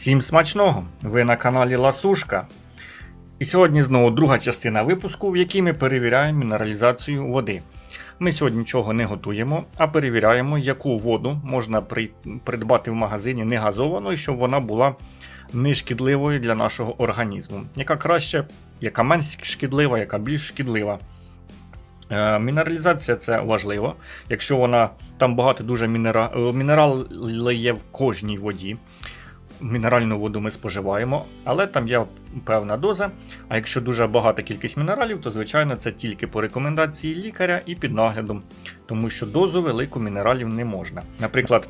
Всім смачного! Ви на каналі Ласушка. І сьогодні знову друга частина випуску, в якій ми перевіряємо мінералізацію води. Ми сьогодні нічого не готуємо, а перевіряємо, яку воду можна при- придбати в магазині не газованою, щоб вона була не шкідливою для нашого організму. Яка краще, яка менш шкідлива, яка більш шкідлива. Е, Мінералізація це важливо. Якщо вона там багато дуже мінера... е, мінерали є в кожній воді. Мінеральну воду ми споживаємо, але там є певна доза. А якщо дуже багата кількість мінералів, то звичайно це тільки по рекомендації лікаря і під наглядом, тому що дозу велику мінералів не можна. Наприклад,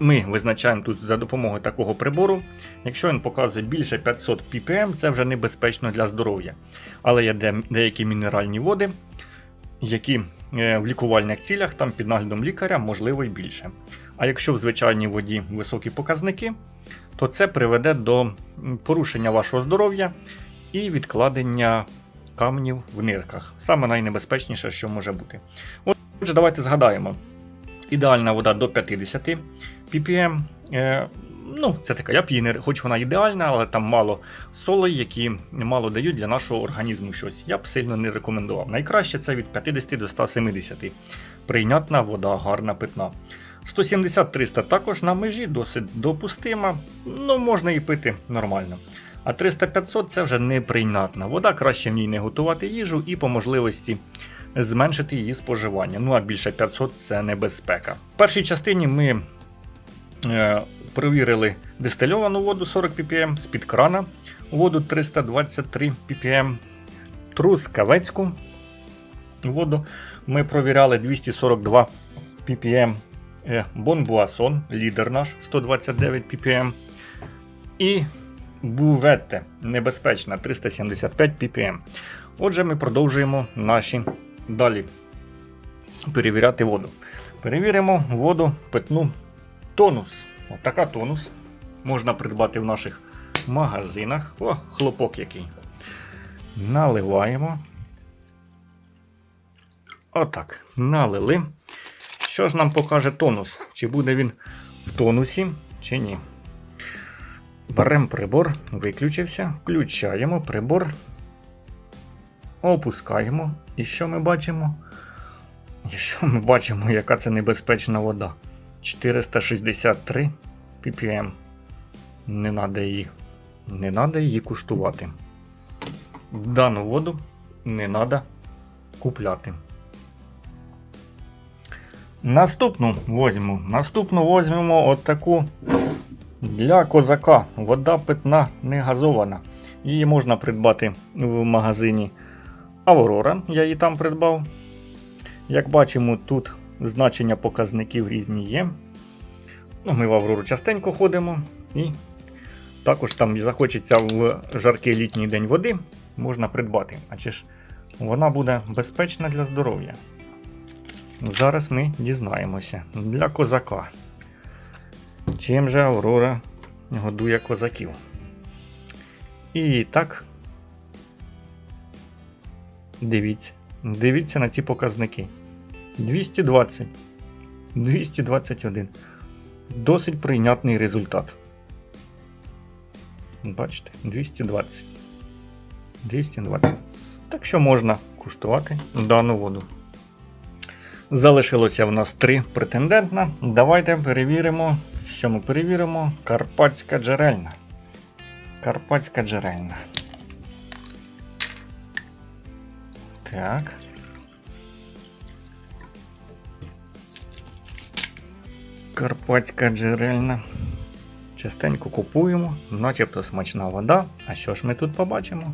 ми визначаємо тут за допомогою такого прибору. Якщо він показує більше 500 ppm, це вже небезпечно для здоров'я. Але є деякі мінеральні води, які е, в лікувальних цілях там під наглядом лікаря можливо і більше. А якщо в звичайній воді високі показники, то це приведе до порушення вашого здоров'я і відкладення каменів в нирках. Саме найнебезпечніше, що може бути. Отже, давайте згадаємо. Ідеальна вода до 50 ppm. Е, ну, це така, я б її не, хоч вона ідеальна, але там мало солей, які мало дають для нашого організму щось. Я б сильно не рекомендував. Найкраще це від 50 до 170. Прийнятна вода, гарна питна. 170-300 також на межі, досить допустима, ну можна і пити нормально. А 300-500 це вже неприйнятна вода, краще в ній не готувати їжу і по можливості зменшити її споживання. Ну а більше 500 це небезпека. В першій частині ми е, перевірили дистильовану воду 40 ppm з-під крана, воду 323 ppm, трускавецьку воду. Ми провіряли 242 ppm Бонбуасон, лідер наш 129 ppm. І Бувете небезпечна 375 ppm. Отже, ми продовжуємо наші далі перевіряти воду. Перевіримо воду питну тонус. Отака тонус. Можна придбати в наших магазинах. О, хлопок який. Наливаємо. Отак. Налили. Що ж нам покаже тонус? Чи буде він в тонусі, чи ні? Беремо прибор, виключився, включаємо прибор, опускаємо. І що ми бачимо? І що ми бачимо, яка це небезпечна вода? 463 ppm. Не треба її. Не треба її куштувати. Дану воду не треба купляти. Наступну возьмемо. Наступну возьмемо от таку для козака. Вода питна не газована. Її можна придбати в магазині Аврора. Я її там придбав. Як бачимо, тут значення показників різні є. Ну, Ми в Аврору частенько ходимо. І також там захочеться в жаркий літній день води, можна придбати. А чи ж вона буде безпечна для здоров'я? Зараз ми дізнаємося. Для козака. Чим же Аврора годує козаків? І так. Дивіться. Дивіться на ці показники. 220. 221. Досить прийнятний результат. Бачите, 220. 220. Так що можна куштувати дану воду. Залишилося в нас три претендентна. Давайте перевіримо, що ми перевіримо. Карпатська джерельна. Карпатська джерельна. Так. Карпатська джерельна. Частенько купуємо, начебто смачна вода. А що ж ми тут побачимо?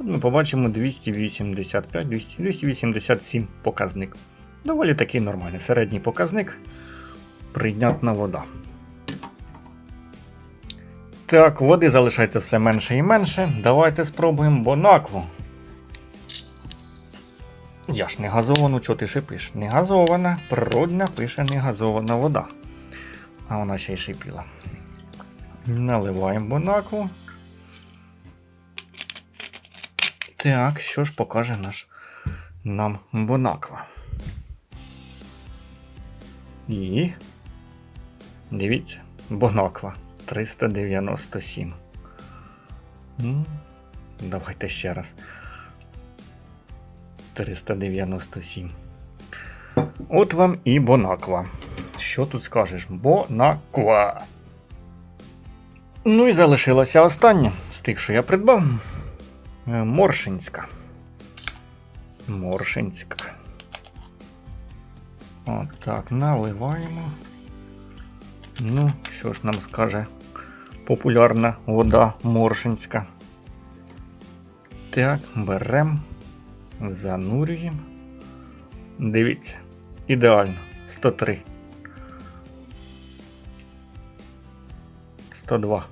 Ми побачимо 285-287 показник. Доволі такий нормальний. Середній показник. Прийнятна вода. Так, води залишається все менше і менше. Давайте спробуємо бонакву. Я ж не газовану, чого ти шипиш? Не газована, природна пише не газована вода. А вона ще й шипіла. Наливаємо бонакву. Так, що ж покаже наш нам Бонаква? І. Дивіться, Бонаква 397. Ну, давайте ще раз. 397. От вам і Бонаква. Що тут скажеш? Бонаква. Ну і залишилося останнє з тих, що я придбав. Е, Моршинська. Моршинська. От так, наливаємо. Ну, що ж нам скаже популярна вода Моршинська. Так, беремо, занурюємо. Дивіться, ідеально. 103. 102.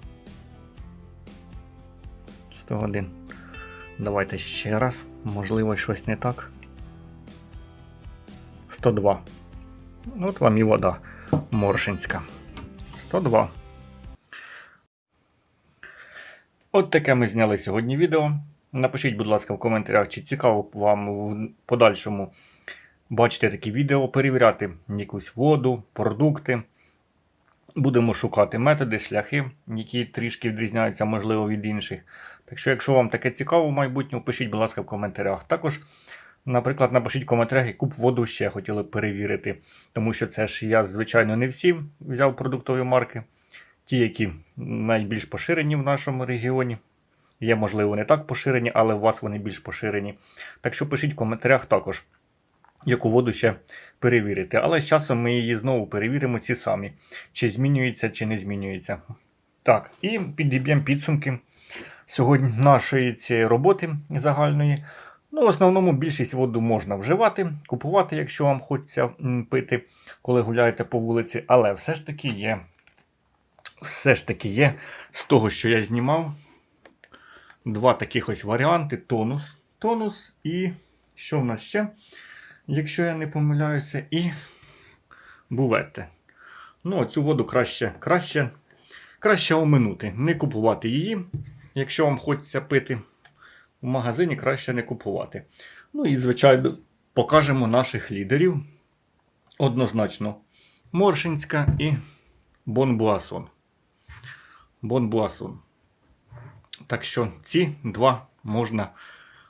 101. Давайте ще раз. Можливо, щось не так. 102. Ну, От вам і вода Моршинська. 102. От таке ми зняли сьогодні відео. Напишіть, будь ласка, в коментарях, чи цікаво вам в подальшому бачити такі відео, перевіряти якусь воду, продукти. Будемо шукати методи, шляхи, які трішки відрізняються, можливо, від інших. Так що, якщо вам таке цікаво в майбутньому, пишіть, будь ласка, в коментарях. Також, наприклад, напишіть в коментарях, яку б воду ще хотіли перевірити. Тому що це ж я, звичайно, не всі взяв продуктові марки. Ті, які найбільш поширені в нашому регіоні. Є, можливо, не так поширені, але у вас вони більш поширені. Так що пишіть в коментарях також, яку воду ще перевірити. Але з часом ми її знову перевіримо ці самі, чи змінюється, чи не змінюється. Так, і підіб'ємо підсумки сьогодні нашої цієї роботи загальної. Ну, в основному більшість воду можна вживати, купувати, якщо вам хочеться пити, коли гуляєте по вулиці. Але все ж таки є. Все ж таки є з того, що я знімав. Два таких ось варіанти: тонус. Тонус і що в нас ще? Якщо я не помиляюся, і бувети. Ну, цю воду краще, краще, краще оминути. Не купувати її. Якщо вам хочеться пити в магазині, краще не купувати. Ну і, звичайно, покажемо наших лідерів. Однозначно, Моршинська і Бонбуасон. Бонбуасон. Так що ці два можна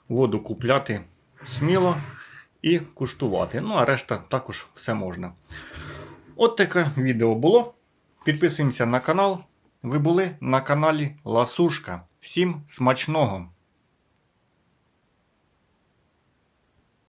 воду купляти сміло і куштувати. Ну, а решта також все можна. От таке відео було. Підписуємося на канал. Ви були на каналі Ласушка. Всім смачного!